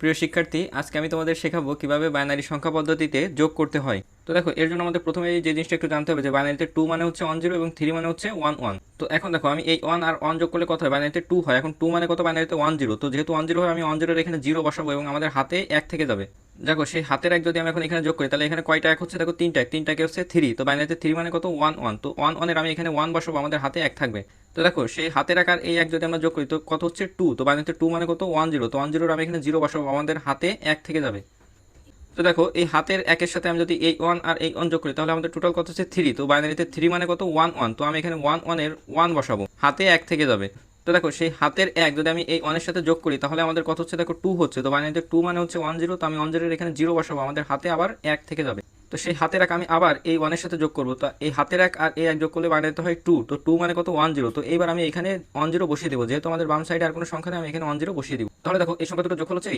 প্রিয় শিক্ষার্থী, আজকে আমি তোমাদের শেখাবো কীভাবে বাইনারি সংখ্যা পদ্ধতিতে যোগ করতে হয়। তো দেখো, এর জন্য আমাদের প্রথমে যে জিনিসটা একটু জানতে হবে যে বাইনারিতে টু মানে হচ্ছে ওয়ান জিরো এবং থ্রি মানে হচ্ছে ওয়ান ওয়ান তো এখন দেখো, আমি এই ওয়ান আর ওয়ান যোগ করলে কত হয়? বাইনারিতে টু হয়। এখন টু মানে কত? বাইনারিতে ওয়ান জিরো তো যেহেতু ওয়ান জিরো হয়, আমি ওয়ান জিরোর এখানে জিরো বসাবো এবং আমাদের হাতে এক থেকে যাবে। দেখো, সেই হাতের এক যদি আমি এখন এখানে যোগ করি, তাহলে এখানে কয়টা এক হচ্ছে? দেখো, তিনটা এক। তিনটাকে হচ্ছে? থ্রি তো বাইনারিতে থ্রি মানে কত? ওয়ান ওয়ান তো ওয়ান ওয়ানের আমি এখানে ওয়ান বসাবো, আমাদের হাতে এক থাকবে। তো দেখো, সেই হাতের আকার এই এক যদি আমরা যোগ করি, তো কত হচ্ছে? টু তো বাইনারিতে টু মানে কত? ওয়ান জিরো তো ওয়ান জিরোর আমি এখানে জিরো বসাবো, আমাদের হাতে এক থেকে যাবে। তো দেখো, এই হাতের একের সাথে আমি যদি এই ওয়ান আর এই ওয়ান যোগ করি, তাহলে আমাদের টোটাল কত হচ্ছে? থ্রি তো বাইনারিতে থ্রি মানে কত? ওয়ান ওয়ান তো আমি এখানে ওয়ান ওয়ানের ওয়ান বসাবো, হাতে এক থেকে যাবে। তো দেখো, সেই হাতের এক, যদি আমি এই ওয়ানের সাথে যোগ করি, তাহলে আমাদের কত হচ্ছে? দেখো টু হচ্ছে। তো বাইনারিতে টু মানে হচ্ছে ওয়ান জিরো তো আমি ওয়ান জিরোর এখানে জিরো বসাবো। আমাদের হাতে আবার এক থেকে যাবে। তো সেই হাতের এক আমি আবার এই ওয়ানের সাথে যোগ করব। তো এই হাতের এক আর এই এক যোগ করলে বাইনারিতে হয় টু তো টু মানে কত? ওয়ান জিরো তো এইবার আমি এখানে ওয়ান জিরো বসিয়ে দেবো। যেহেতু আমাদের বাম সাইডে আর কোনো সংখ্যা নেই, আমি এখানে ওয়ান জিরো বসিয়ে দিব। তাহলে দেখো, এই সংখ্যা দুটো যোগ হচ্ছে